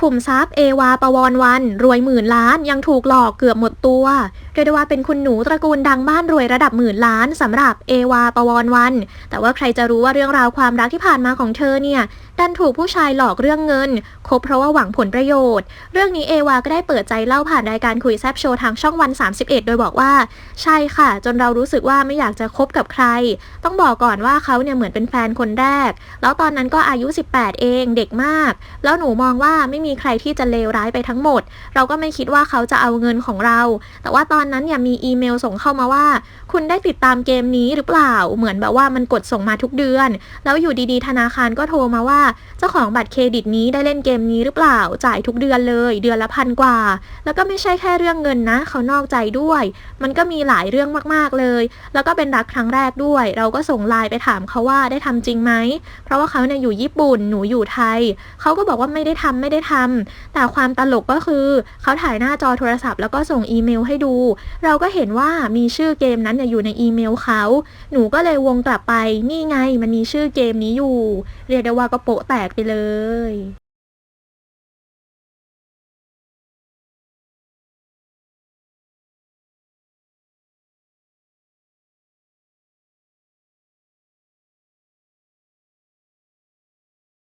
ขุมทรัพย์เอวาปวรวัน รวยหมื่นล้านยังถูกหลอกเกือบหมดตัว เรียกได้ว่าเป็นคุณหนูตระกูลดังบ้านรวยระดับหมื่นล้านสำหรับเอวาปวรวัน แต่ว่าใครจะรู้ว่าเรื่องราวความรักที่ผ่านมาของเธอเนี่ยดันถูกผู้ชายหลอกเรื่องเงิน คบเพราะว่าหวังผลประโยชน์ เรื่องนี้เอวาก็ได้เปิดใจเล่าผ่านรายการคุยแซบโชว์ทางช่องวัน 31 โดยบอกว่า ใช่ค่ะ จนเรารู้สึกว่าไม่อยากจะคบกับใคร ต้องบอกก่อนว่าเขาเนี่ยเหมือนเป็นแฟนคนแรก แล้วตอนนั้นก็อายุ 18 เองเด็กมาก แล้วหนูมองว่าไม่มีมีใครที่จะเลวร้ายไปทั้งหมด เราก็ไม่คิดว่าเขาจะเอาเงินของเรา แต่ว่าตอนนั้นเนี่ยมีอีเมลส่งเข้ามาว่า คุณได้ติดตามเกมนี้หรือเปล่า เหมือนแบบว่ามันกดส่งมาทุกเดือน แล้วอยู่ดีๆ ธนาคารก็โทรมาว่า เจ้าของบัตรเครดิตนี้ได้เล่นเกมนี้หรือเปล่า จ่ายทุกเดือนเลย เดือนละพันกว่า แล้วก็ไม่ใช่แค่เรื่องเงินนะ เขานอกใจด้วย มันก็มีหลายเรื่องมากๆเลย แล้วก็เป็นรักครั้งแรกด้วย เราก็ส่งไลน์ไปถามเขาว่าได้ทำจริงไหม เพราะว่าเขาเนี่ยอยู่ญี่ปุ่น หนูอยู่ไทย เขาก็บอกว่าไม่ได้ทำไม่ได้ทำแต่ความตลกก็คือเขาถ่ายหน้าจอโทรศัพท์ แล้วก็ส่งอีเมลให้ดู เราก็เห็นว่ามีชื่อเกมนั้นอยู่ในอีเมลเขา หนูก็เลยวงกลับไป นี่ไงมันมีชื่อเกมนี้อยู่ เรียกได้ว่าก็โปะแตกไปเลย